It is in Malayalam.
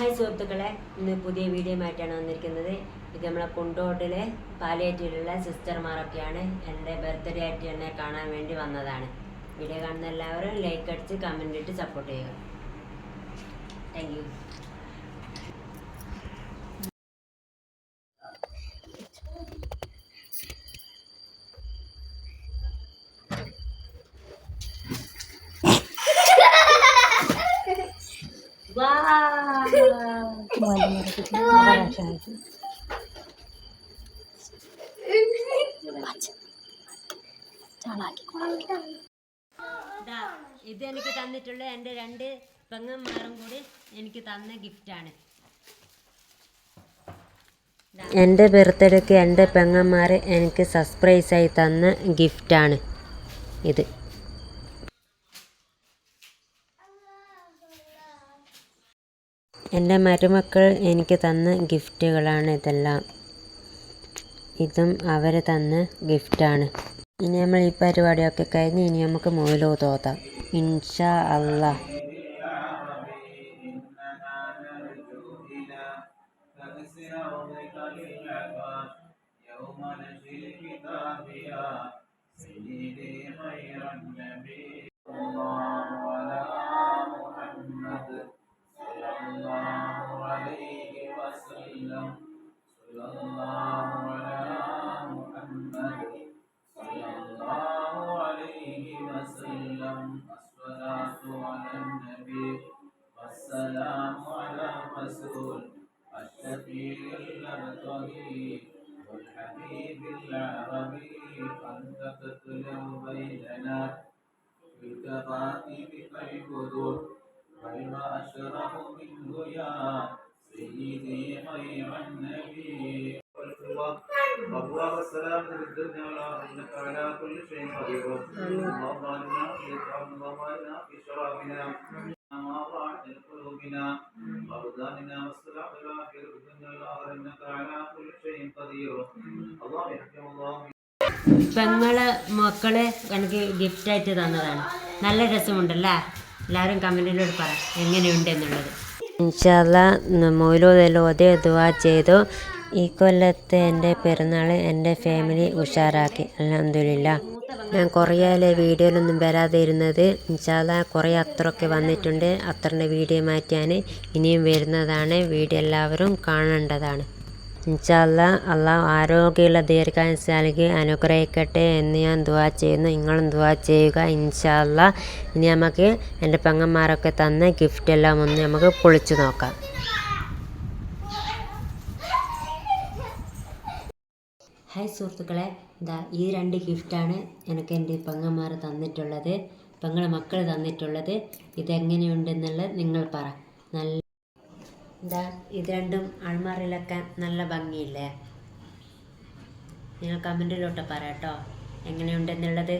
ഹായ് സുഹൃത്തുക്കളെ ഇന്ന് പുതിയ വീഡിയോ ആയിട്ടാണ് വന്നിരിക്കുന്നത്. ഇത് നമ്മളെ കുണ്ടോട്ടിലെ പാലിയേറ്റീവിലുള്ള സിസ്റ്റർമാരൊക്കെയാണ് എന്റെ ബർത്ത്ഡേ ആയിട്ട് എന്നെ കാണാൻ വേണ്ടി വന്നതാണ്. വീഡിയോ കാണുന്ന എല്ലാവരും ലൈക്ക് അടിച്ച് കമന്റ് ഇട്ട് സപ്പോർട്ട് ചെയ്യുക. താങ്ക് ഇത് എനിക്ക് തന്നിട്ടുള്ള എന്റെ രണ്ട് പെങ്ങന്മാരും കൂടി എനിക്ക് തന്ന ഗിഫ്റ്റാണ് എന്റെ ബർത്ത്ഡേക്ക് എന്റെ പെങ്ങന്മാർ എനിക്ക് സർപ്രൈസായി തന്ന ഗിഫ്റ്റാണ് ഇത്. എൻ്റെ മരുമക്കൾ എനിക്ക് തന്ന ഗിഫ്റ്റുകളാണ് ഇതെല്ലാം ഇതും അവർ തന്ന ഗിഫ്റ്റാണ് ഇനി നമ്മൾ ഈ പരിപാടിയൊക്കെ കഴിഞ്ഞ് ഇനി നമുക്ക് മൂലോ തോത്താം ഇൻഷാ അല്ലാ يوم نجزي الكتاب يا سيدي خير النبي والسلام على الرسول الشفيع المبتغي والحبيب العربي أنت تتلو بيننا بالكفاتب كالبدور بل أشرف منه يا سيدي خير النبي أبواب السلام في الدنيا والآخرة إنك على كل شيء قدير اللهم علمنا في اللهم علمنا في شرابنا ما ضاعت قلوبنا وأبداننا واصلح الآخرة في الدنيا والآخرة إنك على كل شيء قدير الله يحكم الله പെങ്ങളെ മക്കള് എനിക്ക് ഗിഫ്റ്റായിട്ട് തന്നതാണ് നല്ല രസമുണ്ടല്ലേ എല്ലാവരും കമൻറ്റിലൂടെ പറ എങ്ങനെയുണ്ട് എന്നുള്ളത് ഇൻഷാല്ല മൗലോതെല്ലാം ഒതേ ദുവാ ചെയ്തു ഈ കൊല്ലത്തെ എൻ്റെ പെരുന്നാൾ എൻ്റെ ഫാമിലി ഉഷാറാക്കി അലഹമില്ല ഞാൻ കുറേ വീഡിയോയിലൊന്നും വരാതെ ഇരുന്നത്. ഇൻഷാല്ല കുറേ അത്രയൊക്കെ വന്നിട്ടുണ്ട്. അത്രന്റെ വീഡിയോ മാറ്റാൻ ഇനിയും വരുന്നതാണ്. വീഡിയോ എല്ലാവരും കാണേണ്ടതാണ്. ഇൻഷാല്ല അള്ളാഹ് ആരോഗ്യമുള്ള ദീർഘായുസ് അനുഗ്രഹിക്കട്ടെ എന്ന് ഞാൻ ദുവാ ചെയ്യുന്നു. നിങ്ങളും ദുവാ ചെയ്യുക. ഇൻഷാല്ല ഇനി നമുക്ക് എന്റെ പെങ്ങന്മാരൊക്കെ തന്ന ഗിഫ്റ്റ് എല്ലാം ഒന്ന് നമുക്ക് പൊളിച്ചു നോക്കാം. ഹായ് സുഹൃത്തുക്കളെ. ഇതാ ഈ രണ്ട് ഗിഫ്റ്റാണ് എനിക്ക് എന്റെ പെങ്ങന്മാർ തന്നിട്ടുള്ളത്. പെങ്ങളെ മക്കൾ തന്നിട്ടുള്ളത്. ഇതെങ്ങനെയുണ്ടെന്നുള്ളത് നിങ്ങൾ പറ. നല്ല എന്താ ഇത് രണ്ടും അൾമാറിലൊക്കെ നല്ല ഭംഗിയില്ലേ? നിങ്ങൾ കമന്റിലോട്ട് പറ കേട്ടോ. എങ്ങനെയുണ്ടെന്നുള്ളത്?